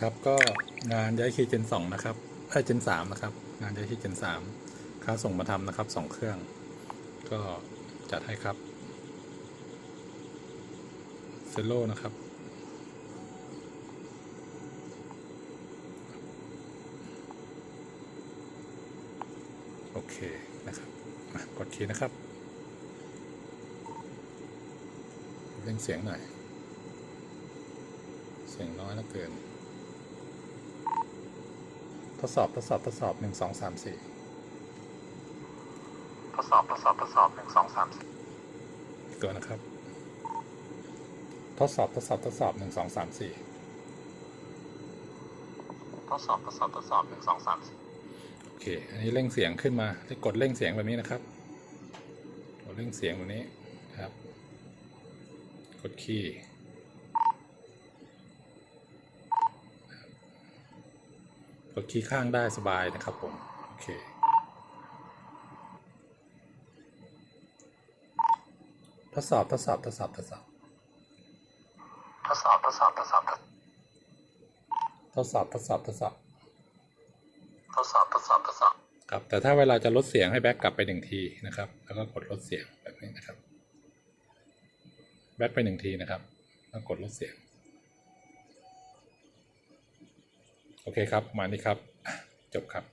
ครับก็งานย้ายคีย์เจนสองนะครับไอเจนสามนะครับ งานย้ายคีย์เจนสามค้าส่งมาทำนะครับสองเครื่อง ก็จัดให้ครับเซโลนะครับโอเคนะครับกดคีย์นะครับเร่งเสียงหน่อย เสียงน้อยเหลือเกิน ดสอบทดสอบทดสอบหนึ่งสองสามสี่ทดสอบทดสอบทดสอบหนึ่งสองสามสี่ตัวนะครับ ทดสอบทดสอบทดสอบหนึ่งสองสามสี่ทดสอบทดสอบทดสอบหนึ่งสองสามสี่โอเค อันนี้เร่งเสียงขึ้นมาให้กดเร่งเสียงแบบนี้นะครับ กดเร่งเสียงแบบนี้นะครับ กดคีย์ กดคีย์ข้างได้สบายนะครับผม โอเค ทดสอบทดสอบทดสอบทดสอบ ทดสอบทดสอบทดสอบทดสอบทดสอบทดสอบทดสอบทดสอบทดสอบครับแต่ถ้าเวลาจะลดเสียงให้แบ็กกลับไปหนึ่งทีนะครับ แล้วก็กดลดเสียงแบบนี้นะครับ แบ็กไปหนึ่งทีนะครับ แล้วกดลดเสียง โอเคครับ มานี่ครับ จบครับ